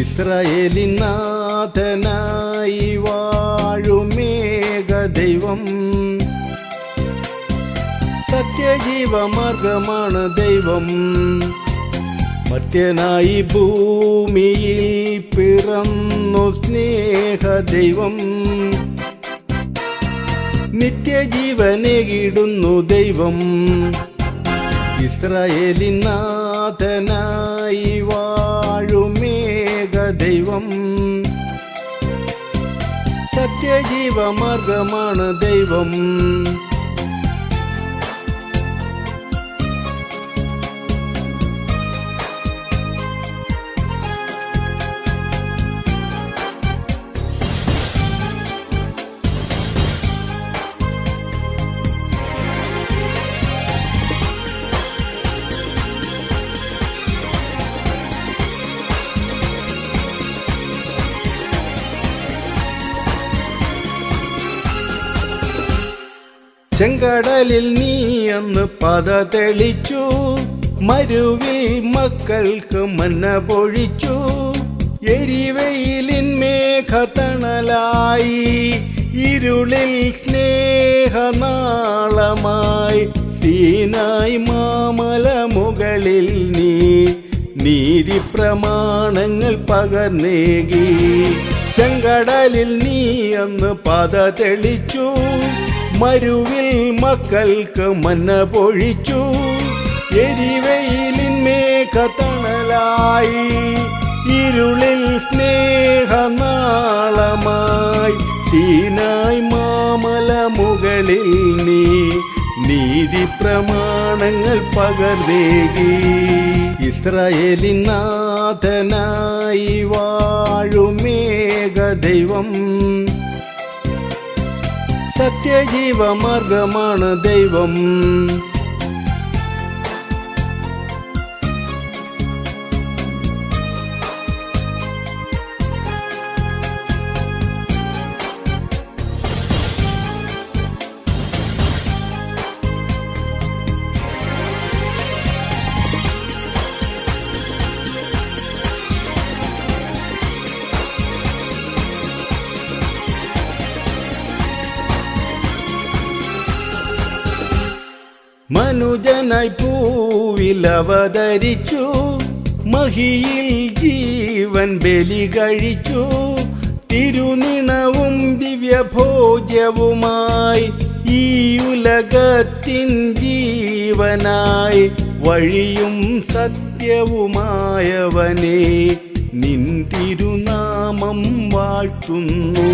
ഇസ്രായേലിൻ നാഥനായി വാഴുമേക ദൈവം. സത്യജീവമാർഗമാണ് ദൈവം. മറ്റേനായി ഭൂമിയിൽ പിറന്നു സ്നേഹ ദൈവം. നിത്യജീവനേകിടുന്നു ദൈവം. ഇസ്രയേലിനാഥനായി വാഴുമേക ദൈവം. സത്യജീവമാർഗമാണ് ദൈവം. ചെങ്കടലിൽ നീ അന്ന് പത തെളിച്ചു. മരുവിൽ മക്കൾക്ക് മന്ന പൊഴിച്ചു. എരിവയിലിൻ മേഘതണലായി. ഇരുളിൽ സ്നേഹനാളമായി. സീനായി മാമല മുകളിൽ നീ. നീതി പ്രമാണങ്ങൾ പകർന്നേകി. ചെങ്കടലിൽ നീ അന്ന് പത തെളിച്ചു. മരുവിൽ മക്കൾക്ക് മന്ന പൊഴിച്ചു എരിവയിലിന്മേ കത്തണലായി ഇരുളിൽ സ്നേഹനാളമായി. സീനായി മാമല മുകളിൽ നീ. നീതി പ്രമാണങ്ങൾ പകർന്നേകി ഇസ്രയേലി നാഥനായി വാഴുമേക ദൈവം സത്യജീവമാർഗമാണ് ദൈവം മനുജനായി പൂവിലവതരിച്ചു മഹിയിൽ ജീവൻ ബലി കഴിച്ചു. തിരുനിണവും ദിവ്യഭോജ്യവുമായി ഈ ഉലകത്തിൻ ജീവനായി വഴിയും സത്യവുമായവനെ നിൻ തിരുനാമം വാഴ്ത്തുന്നു.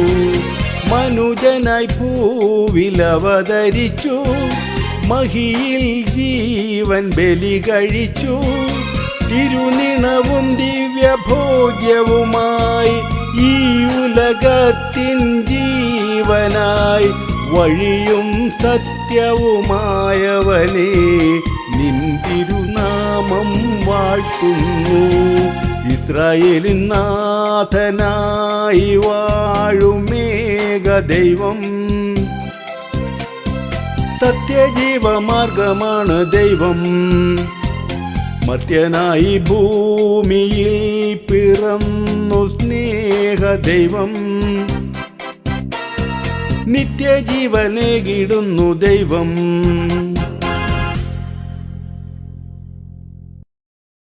മനുജനായി പൂവിൽ അവതരിച്ചു. മഹിയിൽ ജീവൻ ബലി കഴിച്ചു. തിരുനിണവും ദിവ്യഭോജ്യവുമായി ഈ ഉലകത്തിൻ ജീവനായി വഴിയും സത്യവുമായവനെ നിൻ തിരുനാമം വാഴ്ത്തുന്നു. ഇസ്രായേലിൻ നാഥനായി വാഴുമേക ദൈവം. സത്യജീവമാർഗമാണ് ദൈവം. മത്യനായി ഭൂമിയിൽ പിറന്നു സ്നേഹ ദൈവം. നിത്യജീവനെ കിടുന്നു ദൈവം.